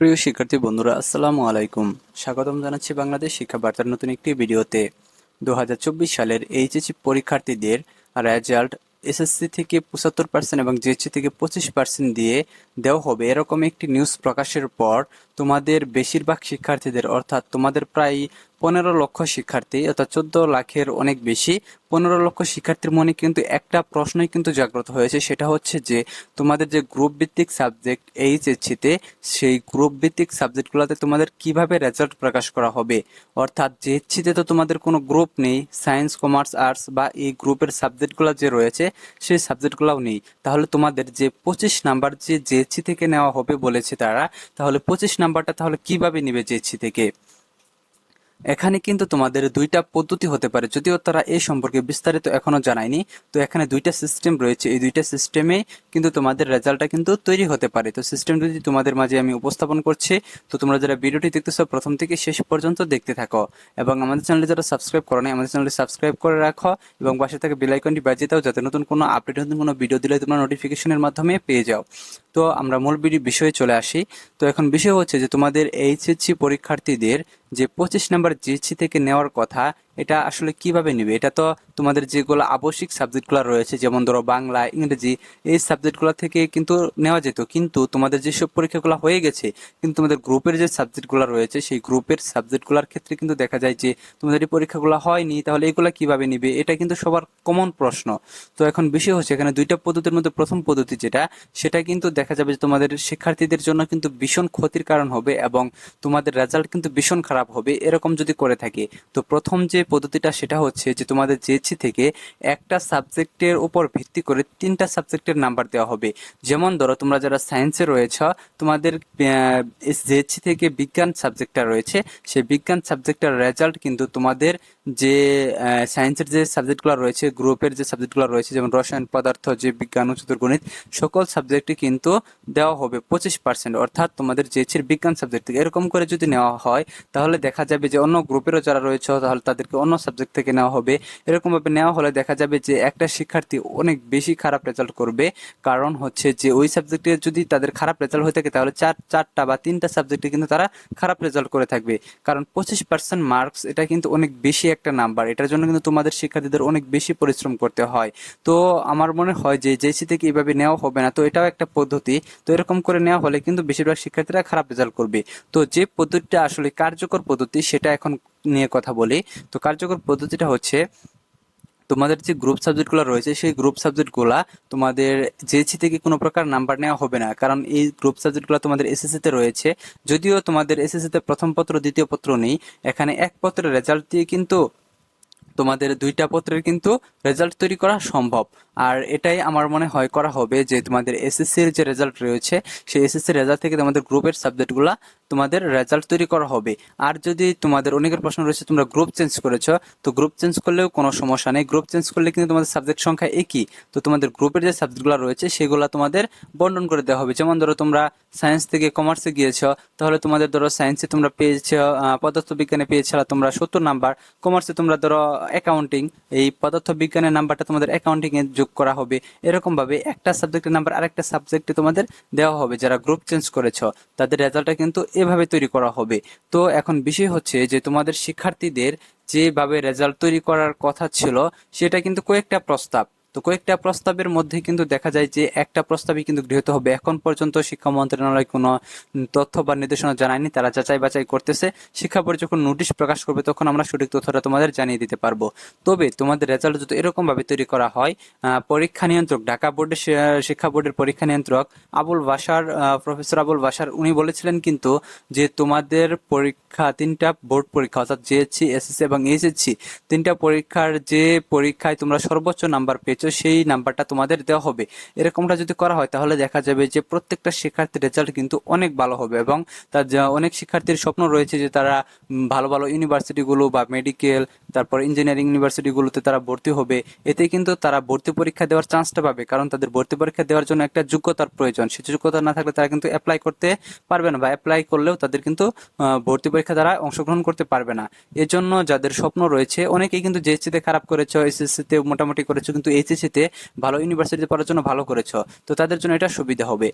প্রিয় শিক্ষার্থী বন্ধুরা, আসসালামু আলাইকুম। স্বাগতম জানাচ্ছি বাংলাদেশ শিক্ষা বার্তার নতুন একটি ভিডিওতে। দু হাজার চব্বিশ সালের এইচএসি পরীক্ষার্থীদের রেজাল্ট এসএসসি থেকে পঁচাত্তর পার্সেন্ট এবং জিএসসি থেকে পঁচিশ পার্সেন্ট দিয়ে দেওয়া হবে। এরকম একটি নিউজ প্রকাশের পর তোমাদের বেশিরভাগ শিক্ষার্থীদের, অর্থাৎ তোমাদের প্রায় পনেরো লক্ষ শিক্ষার্থী, অর্থাৎ চোদ্দ লাখের অনেক বেশি। পনেরো লক্ষ শিক্ষার্থীর মনে কিন্তু একটা প্রশ্নই কিন্তু জাগ্রত হয়েছে, সেটা হচ্ছে যে তোমাদের যে গ্রুপ ভিত্তিক সাবজেক্ট এইচএসসিতে সেই গ্রুপ ভিত্তিক সাবজেক্টগুলোতে তোমাদের কীভাবে রেজাল্ট প্রকাশ করা হবে? অর্থাৎ জেএসসিতে তো তোমাদের কোনো গ্রুপ নেই সায়েন্স কমার্স আর্টস বা এই গ্রুপের সাবজেক্টগুলো যে রয়েছে, সেই সাবজেক্টগুলোও নেই। তাহলে তোমাদের যে পঁচিশ নাম্বার যে জেএসসি থেকে নেওয়া হবে বলেছে তারা, তাহলে পঁচিশ নাম্বারটা তাহলে কীভাবে নিবে জেএসসি থেকে? এখানে কিন্তু তোমাদের দুইটা পদ্ধতি হতে পারে। যদিও তারা এই সম্পর্কে বিস্তারিত এখনও জানায়নি, তো এখানে দুইটা সিস্টেম রয়েছে। এই দুইটা সিস্টেমে কিন্তু তোমাদের রেজাল্টটা কিন্তু তৈরি হতে পারে। তো সিস্টেম যদি তোমাদের মাঝে আমি উপস্থাপন করছি, তো তোমরা যারা ভিডিওটি দেখতেছো, প্রথম থেকে শেষ পর্যন্ত দেখতে থাকো। এবং আমাদের চ্যানেলে যারা সাবস্ক্রাইব করো নাই, আমাদের চ্যানেলটি সাবস্ক্রাইব করে রাখো এবং পাশে থেকে বেল আইকনটি বাজিয়ে দাও, যাতে নতুন কোনো আপডেট নতুন কোনো ভিডিও দিলে তোমরা নোটিফিকেশনের মাধ্যমে পেয়ে যাও। তো আমরা মূল বিষয়ে চলে আসি। তো এখন বিষয় হচ্ছে যে তোমাদের এইচএসসি পরীক্ষার্থীদের যে পঁচিশ নম্বর জিএসসি থেকে নেওয়ার কথা এটা আসলে কীভাবে নেবে? এটা তো তোমাদের যেগুলো আবশ্যিক সাবজেক্টগুলো রয়েছে, যেমন ধরো বাংলা, ইংরেজি, এই সাবজেক্টগুলো থেকে কিন্তু নেওয়া যেত। কিন্তু তোমাদের যেসব পরীক্ষাগুলো হয়ে গেছে, কিন্তু তোমাদের গ্রুপের যে সাবজেক্টগুলো রয়েছে, সেই গ্রুপের সাবজেক্টগুলোর ক্ষেত্রে কিন্তু দেখা যায় যে তোমাদের এই পরীক্ষাগুলো হয়নি, তাহলে এগুলো কীভাবে নিবে? এটা কিন্তু সবার কমন প্রশ্ন। তো এখন বিষয় হচ্ছে, এখানে দুইটা পদ্ধতির মধ্যে প্রথম পদ্ধতি যেটা, সেটা কিন্তু দেখা যাবে যে তোমাদের শিক্ষার্থীদের জন্য কিন্তু ভীষণ ক্ষতির কারণ হবে এবং তোমাদের রেজাল্ট কিন্তু ভীষণ খারাপ হবে, এরকম যদি করে থাকে। তো প্রথম যে পদ্ধতিটা সেটা হচ্ছে যে তোমাদের জেএসসি থেকে একটা সাবজেক্টের উপর ভিত্তি করে তিনটা সাবজেক্টের নাম্বার দেওয়া হবে। যেমন ধরো তোমরা যারা সায়েন্সে রয়েছ, তোমাদের জেএসসি থেকে বিজ্ঞান সাবজেক্টটা রয়েছে। সেই বিজ্ঞান সাবজেক্টের রেজাল্ট কিন্তু তোমাদের যে সায়েন্সের যে সাবজেক্টগুলো রয়েছে, গ্রুপের যে সাবজেক্টগুলো রয়েছে, যেমন রসায়ন, পদার্থ যে বিজ্ঞান, উচ্চতর গণিত, সকল সাবজেক্টে কিন্তু দেওয়া হবে পঁচিশ পার্সেন্ট অর্থাৎ তোমাদের জেএসসির বিজ্ঞান সাবজেক্ট থেকে। এরকম করে যদি নেওয়া হয়, তাহলে দেখা যাবে যে অন্য গ্রুপেরও যারা রয়েছে, তাহলে তাদেরকে অন্য সাবজেক্ট থেকে নেওয়া হবে। এরকম ভাবে নেওয়া হলে দেখা যাবে যে একটা শিক্ষার্থী অনেক বেশি খারাপ রেজাল্ট করবে। কারণ হচ্ছে যে ওই সাবজেক্টে যদি তাদের খারাপ রেজাল্ট হয়ে থাকে, তাহলে চার, চারটা বা তিনটা সাবজেক্টে কিন্তু তারা খারাপ রেজাল্ট করে থাকবে। কারণ পঁচিশ পার্সেন্ট মার্কস এটা কিন্তু অনেক বেশি একটা নাম্বার এটার জন্য কিন্তু তোমাদের শিক্ষার্থীদের অনেক বেশি পরিশ্রম করতে হয়। তো আমার মনে হয় যে জেসি থেকে এভাবে নেওয়া হবে না। তো এটাও একটা পদ্ধতি। তো এরকম করে নেওয়া হলে কিন্তু বেশিরভাগ শিক্ষার্থীরা খারাপ রেজাল্ট করবে। তো যে পদ্ধতিটা আসলে কার্যকর পদ্ধতি, সেটা এখন নিয়ে কথা বলি, তো কার্যকর পদ্ধতিটা হচ্ছে তোমাদের যে গ্রুপ সাবজেক্টগুলো রয়েছে, সেই গ্রুপ সাবজেক্টগুলো তোমাদের জেএসসি থেকে কোনো প্রকার নাম্বার নেওয়া হবে না। কারণ এই গ্রুপ সাবজেক্টগুলো তোমাদের এসএসসিতে রয়েছে। যদিও তোমাদের এসএসসিতে প্রথম পত্র, দ্বিতীয় পত্র নেই, এখানে এক পত্রের রেজাল্ট দিয়ে কিন্তু তোমাদের দুইটা পত্রের কিন্তু রেজাল্ট তৈরি করা সম্ভব। আর এটাই আমার মনে হয় করা হবে যে তোমাদের এসএসসির যে রেজাল্ট রয়েছে, সেই এসএসসির রেজাল্ট থেকে তোমাদের গ্রুপের সাবজেক্টগুলো তোমাদের রেজাল্ট তৈরি করা হবে। আর যদি তোমাদের অনেকের প্রশ্ন রয়েছে, তোমরা গ্রুপ চেঞ্জ করেছ, তো গ্রুপ চেঞ্জ করলেও কোনো সমস্যা নেই। গ্রুপ চেঞ্জ করলে কিন্তু তোমাদের সাবজেক্ট সংখ্যা একই। তো তোমাদের গ্রুপের যে সাবজেক্টগুলো রয়েছে, সেগুলো তোমাদের বন্টন করে দেওয়া হবে। যেমন ধরো তোমরা সায়েন্স থেকে কমার্সে গিয়েছো, তাহলে তোমাদের ধরো সায়েন্সে তোমরা পেয়েছ পদার্থ বিজ্ঞানে পেয়েছিলা তোমরা সত্তর নাম্বার কমার্সে তোমরা ধরো অ্যাকাউন্টিং এই পদার্থ বিজ্ঞানের নাম্বারটা তোমাদের অ্যাকাউন্টিং এ যোগ করা হবে। এরকম ভাবে একটা সাবজেক্টের নাম্বার আরেকটা সাবজেক্টে তোমাদের দেওয়া হবে। যারা গ্রুপ চেঞ্জ করেছ, তাদের রেজাল্টটা কিন্তু এভাবে তৈরি করা হবে। তো এখন বিষয় হচ্ছে যে তোমাদের শিক্ষার্থীদের যেভাবে রেজাল্ট তৈরি করার কথা ছিল, সেটা কিন্তু কয়েকটা প্রস্তাব। তো কয়েকটা প্রস্তাবের মধ্যে কিন্তু দেখা যায় যে একটা প্রস্তাবই কিন্তু গৃহীত হবে। এখন পর্যন্ত শিক্ষা মন্ত্রণালয় কোনো তথ্য বা নির্দেশনা জানায়নি, তারা যাচাই বাছাই করতেছে। শিক্ষা বোর্ড যখন নোটিশ প্রকাশ করবে তখন আমরা সঠিক তথ্যটা তোমাদের জানিয়ে দিতে পারব। তবে তোমাদের রেজাল্ট যদি এরকম ভাবে তৈরি করা হয় পরীক্ষা নিয়ন্ত্রক, ঢাকা বোর্ডের শিক্ষা বোর্ডের পরীক্ষা নিয়ন্ত্রক আবুল বাসার প্রফেসর আবুল বাসার উনি বলেছিলেন কিন্তু যে তোমাদের পরীক্ষা, তিনটা বোর্ড পরীক্ষা, অর্থাৎ জিএসসি এসএসসি এবং এইচএসসি, তিনটা পরীক্ষার যে পরীক্ষায় তোমরা সর্বোচ্চ নাম্বার পেয়েছ পেয়েছ সেই নাম্বারটা তোমাদের দেওয়া হবে। এরকমটা যদি করা হয়, তাহলে দেখা যাবে যে প্রত্যেকটা শিক্ষার্থীর রেজাল্ট কিন্তু অনেক ভালো হবে এবং তার অনেক শিক্ষার্থীর স্বপ্ন রয়েছে যে তারা ভালো ভালো ইউনিভার্সিটিগুলো বা মেডিকেল তারপর ইঞ্জিনিয়ারিং ইউনিভার্সিটিগুলোতে তারা ভর্তি হবে। এতে কিন্তু তারা ভর্তি পরীক্ষা দেওয়ার চান্সটা পাবে, কারণ তাদের ভর্তি পরীক্ষা দেওয়ার জন্য একটা যোগ্যতার প্রয়োজন। সে যোগ্যতা না থাকলে তারা কিন্তু অ্যাপ্লাই করতে পারবে না বা অ্যাপ্লাই করলেও তাদের কিন্তু ভর্তি পরীক্ষা দ্বারা অংশগ্রহণ করতে পারবে না। এজন্য যাদের স্বপ্ন রয়েছে, অনেকেই কিন্তু জেএসসিতে খারাপ করেছে এসএসসিতে মোটামুটি করেছে, কিন্তু এইচএসসিতে ভালো ইউনিভার্সিটিতে পড়ার জন্য ভালো করেছ। তো তাদের জন্য এটা সুবিধা হবে।